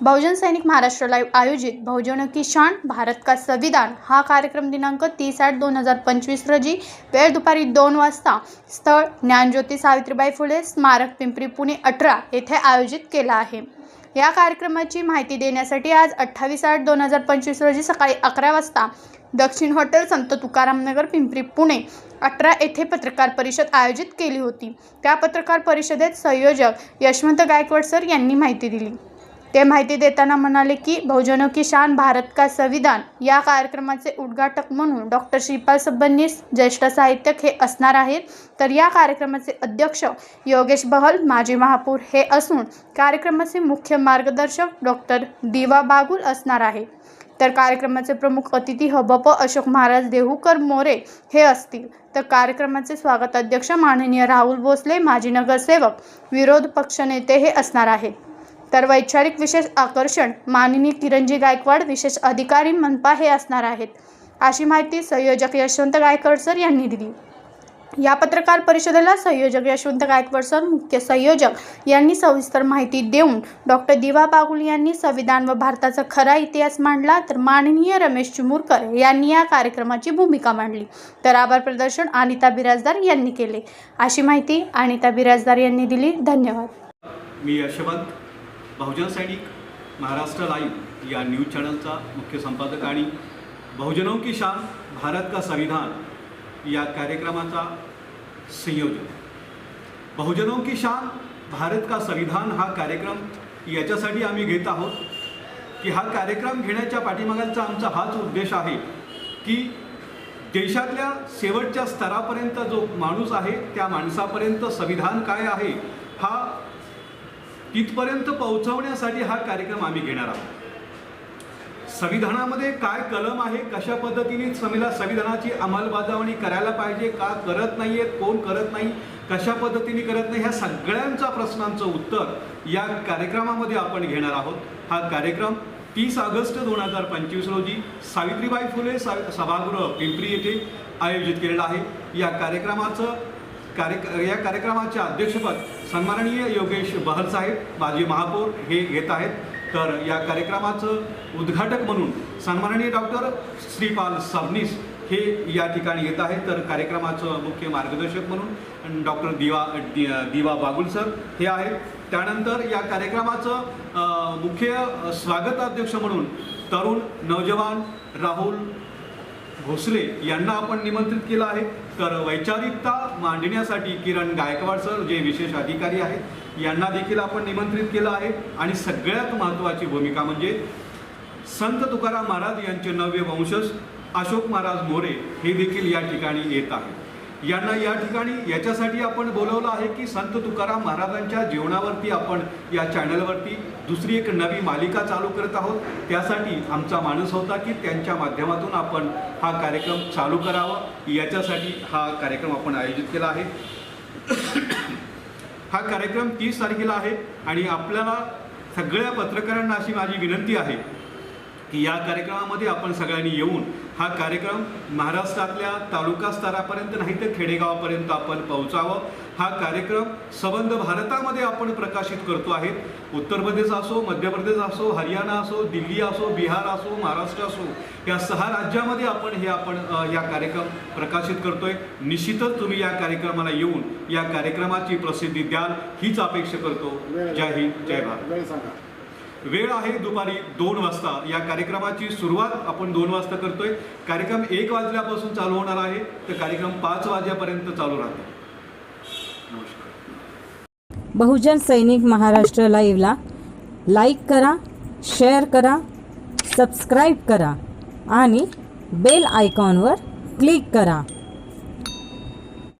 बहुजन Sainik Maharashtra live आयोजित बहुजनों की शान भारत का संविधान? हा कार्यक्रम दिनांक तीस आठ दोन हजार पंचवीस रोजी वेळ दुपारी दोन वाजता स्थळ ज्ञानज्योती सावित्रीबाई फुले स्मारक पिंपरी पुणे अठरा येथे आयोजित केला आहे. या कार्यक्रमाची माहिती देण्यासाठी आज अठ्ठावीस आठ दोन हजार पंचवीस रोजी सकाळी अकरा वाजता दक्षिण हॉटेल संत तुकाराम नगर पिंपरी पुणे अठरा येथे पत्रकार परिषद आयोजित केली होती. त्या पत्रकार परिषदेत संयोजक यशवंत गायकवाड सर यांनी माहिती दिली. ते माहिती देताना म्हणाले की बहुजनों की शान भारत का संविधान? या कार्यक्रमाचे उद्घाटक म्हणून डॉक्टर श्रीपाल सबनीस ज्येष्ठ साहित्यक हे असणार आहेत. तर या कार्यक्रमाचे अध्यक्ष योगेश बहल माजी महापौर हे असून कार्यक्रमाचे मुख्य मार्गदर्शक डॉक्टर दिवा बागुल असणार आहे तर कार्यक्रमाचे प्रमुख अतिथी हबप अशोक महाराज देहूकर मोरे हे असतील. तर कार्यक्रमाचे स्वागत अध्यक्ष माननीय राहुल भोसले माजी नगरसेवक विरोध पक्षनेते हे असणार आहेत. तर वैचारिक विशेष आकर्षण माननीय किरणजी गायकवाड विशेष अधिकारी मनपा हे असणार आहेत. अशी माहिती संयोजक यशवंत गायकवाड सर यांनी दिली. या पत्रकार परिषदेला संयोजक यशवंत गायकवाड सर मुख्य संयोजक यांनी सविस्तर माहिती देऊन डॉक्टर दिवा बागुल यांनी संविधान व भारताचा खरा इतिहास मांडला. तर माननीय रमेश चिमुरकर यांनी या कार्यक्रमाची भूमिका मांडली. तर आभार प्रदर्शन अनिता बिराजदार यांनी केले. अशी माहिती अनिता बिराजदार यांनी दिली. धन्यवाद. मी यशवंत बहुजन सैनिक महाराष्ट्र लाईव्ह या न्यूज चॅनलचा मुख्य संपादक आणि बहुजनों की शान भारत का संविधान या कार्यक्रमाचा संयोजक। बहुजनों की शान भारत का संविधान हा कार्यक्रम याच्यासाठी आम्ही घेत आहोत की हा कार्यक्रम घेण्याच्या पाठीमागाचा आमचा हाच उद्देश आहे की देशातल्या शेवटच्या स्तरापर्यंत जो माणूस आहे त्या माणसापर्यंत संविधान काय आहे हा तिथपर्यंत पोहोचवण्यासाठी हा कार्यक्रम आम्ही घेणार आहोत. संविधानामध्ये काय कलम आहे कशा पद्धतीने समिला संविधानाची अंमलबजावणी करायला पाहिजे का करत नाही आहेत कोण करत नाही कशा पद्धतीने करत नाही ह्या सगळ्यांच्या प्रश्नांचं उत्तर या कार्यक्रमामध्ये आपण घेणार आहोत. हा कार्यक्रम तीस ऑगस्ट दोन हजार पंचवीस रोजी सावित्रीबाई फुले सा सभागृह पिंपरी येथे आयोजित केलेलं आहे. या कार्यक्रमाचं कार्य या कार्यक्रमाचे अध्यक्षपद सन्माननीय योगेश बहर साहेब माजी महापौर हे घेत आहेत. तर या कार्यक्रमाचं उद्घाटक म्हणून सन्माननीय डॉक्टर श्रीपाल सबनीस हे या ठिकाणी येत आहेत. तर कार्यक्रमाचं मुख्य मार्गदर्शक म्हणून डॉक्टर दिवा दि- दिवा बागुल सर हे आहेत. त्यानंतर या कार्यक्रमाचं मुख्य स्वागताध्यक्ष म्हणून तरुण नौजवान राहुल भोसले यांना आपण निमंत्रित केलं आहे. तर वैचारिकता मांडण्यासाठी किरण गायकवाड सर जे विशेष अधिकारी आहेत यांना देखील आपण निमंत्रित केलं आहे. आणि सगळ्यात महत्त्वाची भूमिका म्हणजे संत तुकाराम महाराज यांचे नव्य वंशज अशोक महाराज मोरे हे देखील या ठिकाणी येत आहेत. यांना या ठिकाणी याच्यासाठी आपण बोलवलं आहे की संत तुकाराम महाराजांच्या जीवनावरती आपण या चॅनलवरती दुसरी एक नवी मालिका चालू करत आहोत. त्यासाठी आमचा माणूस होता की त्यांच्या माध्यमातून आपण हा कार्यक्रम चालू करावा. याच्यासाठी हा कार्यक्रम आपण आयोजित केला आहे. हा कार्यक्रम तीस तारखेला आहे आणि आपल्याला सगळ्या पत्रकारांना अशी माझी विनंती आहे की या कार्यक्रमामध्ये आपण सगळ्यांनी येऊन हा कार्यक्रम महाराष्ट्रातल्या तालुका स्तरापर्यंत नाही तर खेडेगावापर्यंत आपण पोहोचावं. हा कार्यक्रम सबंध भारतामध्ये आपण प्रकाशित करतो आहे. उत्तर प्रदेश असो मध्य प्रदेश असो हरियाणा असो दिल्ली असो बिहार असो महाराष्ट्र असो या सहा राज्यामध्ये आपण हे आपण या कार्यक्रम प्रकाशित करतोय. निश्चितच तुम्ही या कार्यक्रमाला येऊन या कार्यक्रमाची प्रसिद्धी द्याल हीच अपेक्षा करतो. जय हिंद जय भारत. वेळ आहे दुपारी दोन वाजता. या कार्यक्रमाची सुरुवात आपण दोन वाजता करतोय. कार्यक्रम एक वाजल्यापासून चालू होणार आहे. तर कार्यक्रम पाच वाजेपर्यंत चालू राहतो. नमस्कार. बहुजन सैनिक महाराष्ट्र लाईव्हला लाईक करा शेअर करा सबस्क्राईब करा आणि बेल आयकॉनवर क्लिक करा.